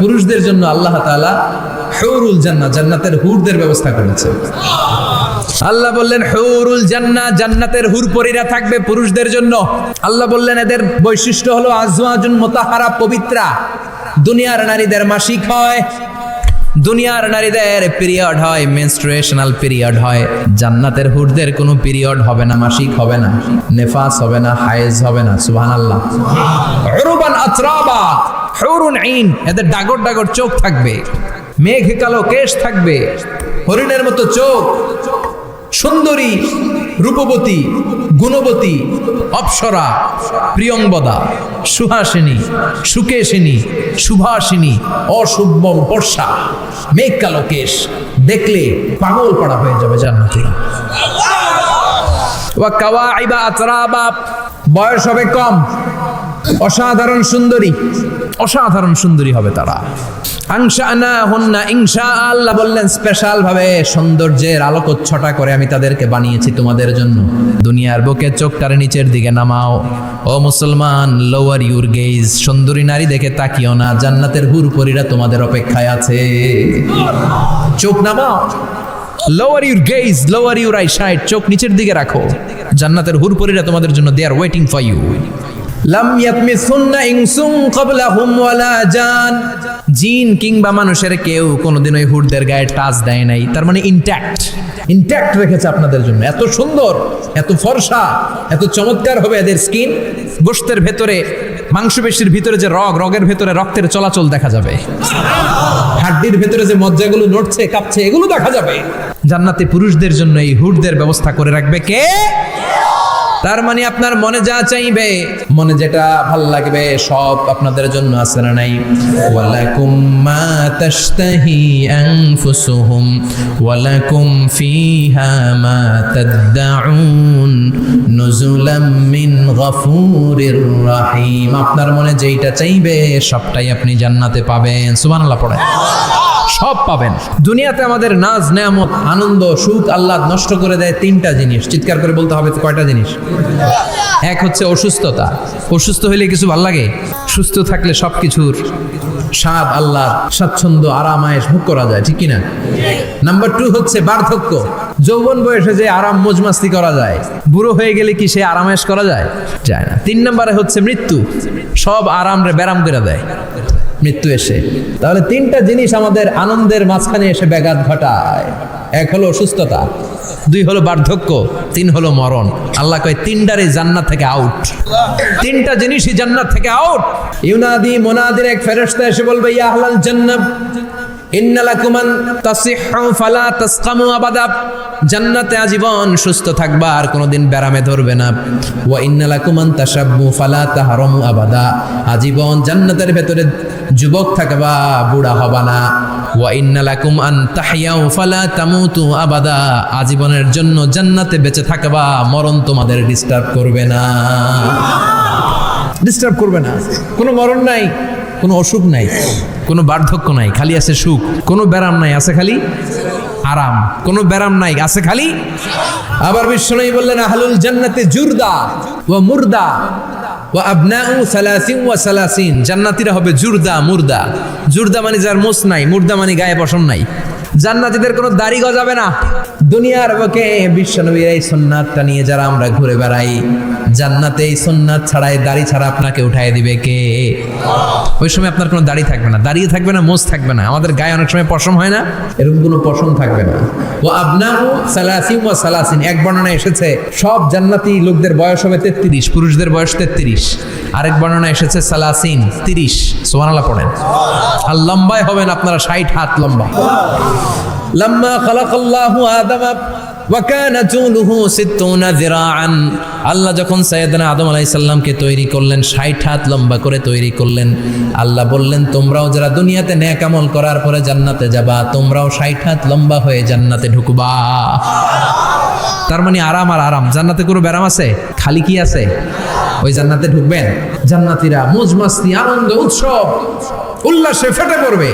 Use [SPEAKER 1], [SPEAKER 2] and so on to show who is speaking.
[SPEAKER 1] পুরুষদের জন্য আল্লাহ তালা হৌরুল জান্না জান্নাতের হুরদের ব্যবস্থা করেছে। আল্লাহ বললেন, হৌরুল জান্না জান্নাতের হুর পরীরা থাকবে পুরুষদের জন্য। আল্লাহ বললেন, এদের বৈশিষ্ট্য হলো আজওয়াজুন মোতাহারা পবিত্রা। দুনিয়ার নারীদের মাসিক হয় দুনিয়ার নারীদের পিরিয়ড হয় মেনস্ট্রুয়েশনাল পিরিয়ড হয়। জান্নাতের হুরদের কোনো পিরিয়ড হবে না, মাসিক হবে না, নেফাস হবে না, হায়েজ হবে না, সুবহানাল্লাহ। উরুবান আতরাবা, হুরুন আইন, এদের ডাগর ডাগর চোখ থাকবে, মেঘ কালো কেশ থাকবে, হরিণের মতো চোখ, সুন্দরী রূপবতী, গুণবতী, অপ্সরা প্রিয়ংবদা সুহাসিনী, সুকেশিনী, সুভাসিনী অশুভম বর্ষা মেঘ কালো দেখলে পাগল পড়া হয়ে যাবে জান্নাতীরা ওয়া কাওয়াইবা আতরাবা। বয়স হবে কম। অসাধারণ সুন্দরী। অসাধারণ সুন্দরী হবে তারা। আংশানা আল্লাহ বললেন স্পেশাল ভাবে সৌন্দর্যের আলোকচ্ছটা করে আমি তাদেরকে বানিয়েছি তোমাদের জন্য। দুনিয়ার বুকে চোখটারে নিচের দিকে নামাও। ও মুসলমান লোয়ার ইউর গেইজ সুন্দরী নারী দেখে তাকিও না। জান্নাতের হুরপরিরা তোমাদের অপেক্ষায় আছে। চোখ নামাও। Lower your gaze lower your eyesight চোখ নিচের দিকে রাখো। জান্নাতের হুরপরিরা তোমাদের জন্য they are waiting for you লাম ইয়াতমিসুন্না ইনসুন ক্বাবলাহুম ওয়ালা জান। জিন কিংবা মানুষের কেউ কোনোদিন ওই হুরদের গায়ে টাচ দেয় নাই। তার মানে ইনট্যাক্ট ইনট্যাক্ট রেখেছে আপনাদের জন্য। এত সুন্দর, এত ফর্সা, এত চমৎকার হবে এদের স্কিন গোশতের ভেতরে, মাংসপেশির ভিতরে যে রগ, রগের ভেতরে রক্তের চলাচল দেখা যাবে। হাড্ডির ভেতরে যে মজ্জাগুলো নড়ছে, কাঁপছে, এগুলো দেখা যাবে। জান্নাতে পুরুষদের জন্য এই হুডদের ব্যবস্থা করে রাখবে কে? তার মানে আপনার মনে যা চাইবে, মনে যেটা ভালো লাগবে, সব আপনাদের জন্য আছে না নাই? ওয়ালাকুম মা তাশতাহি আনফুসুহুম, ওয়ালাকুম ফিহা মা তাদদাউন নুজুলাম মিন গফুরির রহিম। আপনার মনে যেইটা চাইবে, সবটাই আপনি জান্নাতে পাবেন। সুবহানাল্লাহ পড়ে সব পাবেন। দুনিয়াতে আমাদের নাজ, নেয়ামত, আনন্দ, সুখ আল্লাহ নষ্ট করে দেয় তিনটা জিনিস। চিৎকার করে বলতে হবে কয়টা জিনিস? এক হচ্ছে অসুস্থতা। অসুস্থ হইলে কিছু ভালো লাগে? সুস্থ থাকলে সব কিছুর স্বাদ আল্লাহ স্বাচ্ছন্দ্য আরামায়েশ ভোগ করা যায়, ঠিক কিনা? নাম্বার টু হচ্ছে বার্ধক্য। যৌবন বয়সে যে আরাম, মজমাস্তি করা যায়। বুড়ো হয়ে গেলে কি সে আরামায়েশ করা যায়? যায় না। তিন নম্বরে হচ্ছে মৃত্যু। সব আরাম রে ব্যারাম করে দেয়। মৃত্যু এসে। তাহলে তিনটা জিনিস আমাদের আনন্দের মাঝখানে এসে ব্যাঘাত ঘটায়। এক হলো অসুস্থতা, দুই হলো বার্ধক্য, তিন হলো মরণ। আল্লাহ কয়, তিনটারই জান্নাত থেকে আউট তিনটা জিনিসই জান্নাত থেকে আউট ইউনাদি মোনাদির এক ফেরস্তা এসে বলবে, ইয়া আহলাল জান্নাত। ইন্নালাকুমান তাসিহু ফালা তাসকামু আবাদা। জান্নাতে আজীবন সুস্থ থাকবা আর কোনোদিন ব্যারামে ধরবে না। ওয়া ইন্নালাকুমান তাশাব্বু ফালা তাহরামু আবাদা। আজীবন জান্নাতের ভেতরে যুবক থাকবা, বুড়া হবা না। ওয়া ইন্নালাকুম আন তাহইয়াউ ফালা তামুতু আবাদা। আজীবনের জন্য জান্নাতে বেঁচে থাকবা, মরণ তোমাদের ডিস্টার্ব করবে না। ডিস্টার্ব করবে না। কোনো মরণ নাই, কোনো অসুখ নাই। কোনো বার্ধক্য নাই, খালি আছে সুখ। কোনো ব্যারাম নাই, আছে খালি আরাম। কোনো ব্যারাম নাই, আছে খালি আবার বিশ্বনবী বললেন, আহলুল জান্নাতে জুরদা ও মুরদা ও আবনাউ সালাসিন ও সালাসিন। জান্নাতিরা হবে জুরদা, মুরদা। জুরদা মানে যার মোস নাই, মুরদা মানে গায়ে পশম নাই। জান্নাতীদের কোনো দাড়ি গজাবে না। দুনিয়ার বুকে বিশ্বনবীর এই সুন্নাতটা নিয়ে যারা আমরা ঘুরে বেড়াই, জান্নাতে এই সুন্নাত ছাড়াই দাড়ি ছাড়া আপনাকে উঠাই দিবে কে? ওই সময় আপনার কোনো দাড়ি থাকবে না। দাড়িয়ে থাকবে না, মোজ থাকবে না। আমাদের গায়ে অনেক সময় পশম হয় না, এরকম কোনো পশম থাকবে না। ও আপনাহু সালাসিম ও সালাসিন। এক বর্ণনা এসেছে, সব জান্নাতি লোকদের বয়স হবে তেত্রিশ, পুরুষদের বয়স তেত্রিশ। আরেক বর্ণনা এসেছে, সালাসিন, তিরিশ। সোমানালা পড়েন। আর লম্বায় হবেন আপনারা ষাট হাত লম্বা। লম্মা খালাকাল্লাহু আদম আল্লাহ যখন সাইয়েদনা আদম আলাইহিস সালামকে তৈরি করলেন 60 হাত লম্বা করে তৈরি করলেন, আল্লাহ বললেন, তোমরাও যারা দুনিয়াতে নেক আমল করার পরে জান্নাতে যাবা, তোমরাও 60 হাত লম্বা হয়ে জান্নাতে ঢুকবা। তার মানে আরাম আর আরাম। জান্নাতে কোনো ব্যারাম আছে? খালি কি আছে? ওই জান্নাতে ঢুকবেন। জান্নাতীরা মজমাস্তি, আনন্দ, উৎসব, উল্লাসে ফেটে পড়বে।